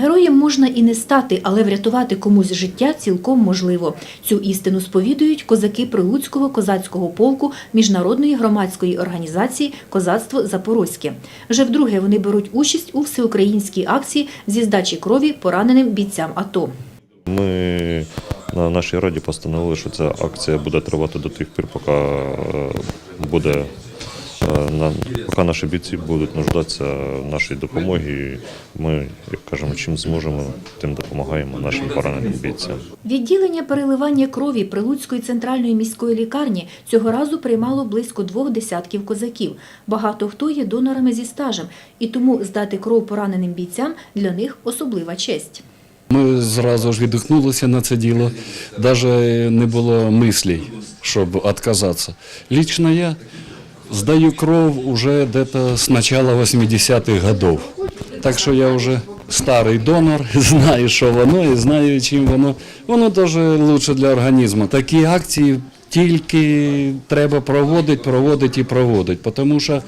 Героєм можна і не стати, але врятувати комусь життя цілком можливо. Цю істину сповідують козаки Прилуцького козацького полку міжнародної громадської організації Козацтво Запорозьке. Вже вдруге вони беруть участь у всеукраїнській акції зі здачі крові пораненим бійцям АТО. Ми на нашій раді постановили, що ця акція буде тривати до тих пір, поки е, буде поки наші бійці будуть нуждатися в нашій допомогі. Ми, як кажемо, чим зможемо, тим допомагаємо нашим пораненим бійцям. Відділення переливання крові Прилуцької центральної міської лікарні цього разу приймало близько двох десятків козаків. Багато хто є донорами зі стажем, і тому здати кров пораненим бійцям для них особлива честь. Ми зразу ж відгукнулися на це діло. Навіть не було мислей, щоб відказатися. Лично я здаю кров уже где-то з начала 80-х годів. Так що я вже старий донор, знаю, що воно, і знаю, чим воно. Воно дуже краще для організму. Такі акції тільки треба проводити, проводити і проводити. Тому що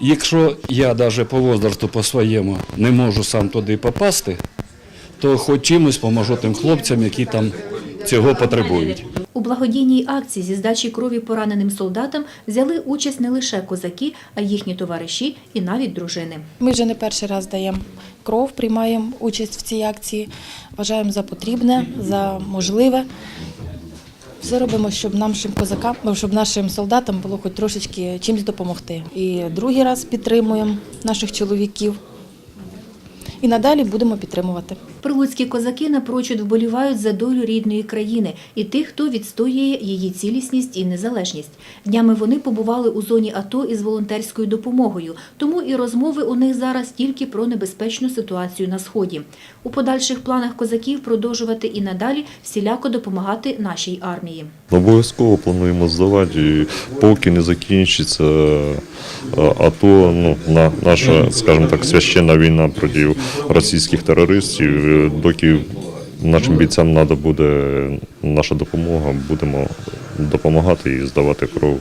Якщо я навіть по возрасту по своєму не можу сам туди попасти, то хоч чимось поможу тим хлопцям, які там цього потребують. У благодійній акції зі здачі крові пораненим солдатам взяли участь не лише козаки, а й їхні товариші і навіть дружини. Ми вже не перший раз даємо кров, приймаємо участь в цій акції. Вважаємо за потрібне, за можливе. Все робимо, щоб нашим козакам, щоб нашим солдатам було хоч трошечки чимось допомогти. І другий раз підтримуємо наших чоловіків. І надалі будемо підтримувати. Прилуцькі козаки напрочуд вболівають за долю рідної країни і тих, хто відстоює її цілісність і незалежність. Днями вони побували у зоні АТО із волонтерською допомогою, тому і розмови у них зараз тільки про небезпечну ситуацію на сході. У подальших планах козаків продовжувати і надалі всіляко допомагати нашій армії. Обов'язково плануємо здавати, поки не закінчиться е, АТО, ну, на, наша, скажімо так, священна війна проти російських терористів, доки нашим бійцям треба буде наша допомога, будемо допомагати і здавати кров.